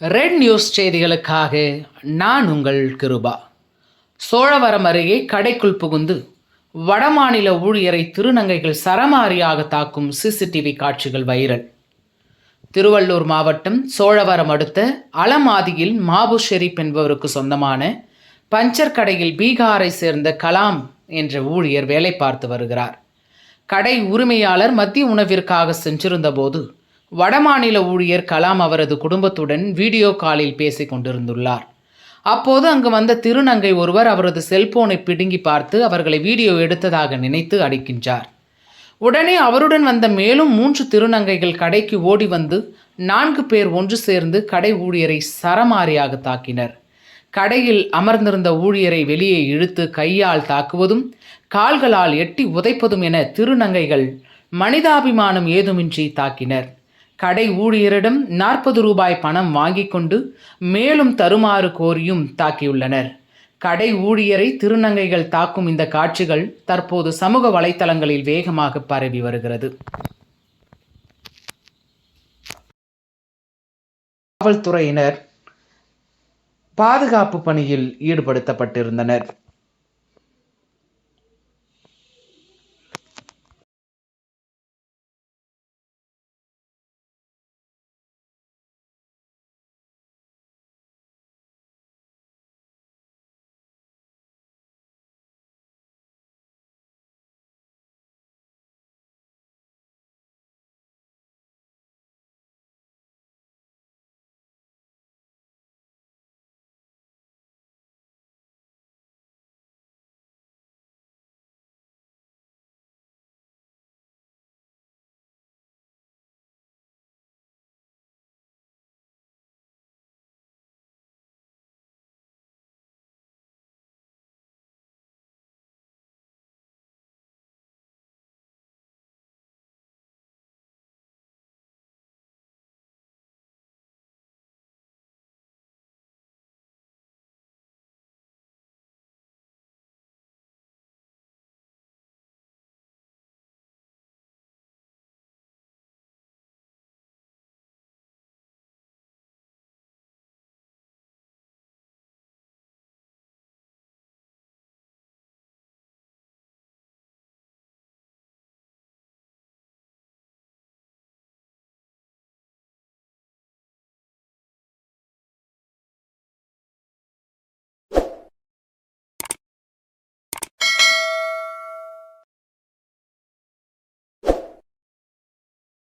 Red news செய்திகளுக்காக நான் உங்கள் கிருபா. சோழவரம் அருகே கடைக்குள் புகுந்து வடமாநில ஊழியரை திருநங்கைகள் சரமாரியாக தாக்கும் சிசிடிவி காட்சிகள் வைரல். திருவள்ளூர் மாவட்டம் சோழவரம் அடுத்த அலமாதியில் மாபு ஷெரீப் என்பவருக்கு சொந்தமான பஞ்சர் கடையில் பீகாரை சேர்ந்த கலாம் என்ற ஊழியர் வேலை பார்த்து வருகிறார். கடை உரிமையாளர் மத்திய உணவிற்காக சென்றிருந்தபோது வடமாநில ஊழியர் கலாம் அவரது குடும்பத்துடன் வீடியோ காலில் பேசிக் கொண்டிருந்துள்ளார். அப்போது அங்கு வந்த திருநங்கை ஒருவர் அவரது செல்போனை பிடுங்கி பார்த்து அவர்களை வீடியோ எடுத்ததாக நினைத்து அடிக்கின்றார். உடனே அவருடன் வந்த மேலும் மூன்று திருநங்கைகள் கடைக்கு ஓடி வந்து நான்கு பேர் ஒன்று சேர்ந்து கடை ஊழியரை சரமாரியாக தாக்கினர். கடையில் அமர்ந்திருந்த ஊழியரை வெளியே இழுத்து கையால் தாக்குவதும் கால்களால் எட்டி உதைப்பதும் என திருநங்கைகள் மனிதாபிமானம் ஏதுமின்றி தாக்கினர். கடை ஊழியரிடம் நாற்பது ரூபாய் பணம் வாங்கி கொண்டு மேலும் தருமாறு கோரியும் தாக்கியுள்ளனர். கடை ஊழியரை திருநங்கைகள் தாக்கும் இந்த காட்சிகள் தற்போது சமூக வலைத்தளங்களில் வேகமாக பரவி வருகிறது. காவல்துறையினர் பாதுகாப்பு பணியில் ஈடுபடுத்தப்பட்டிருந்தனர்.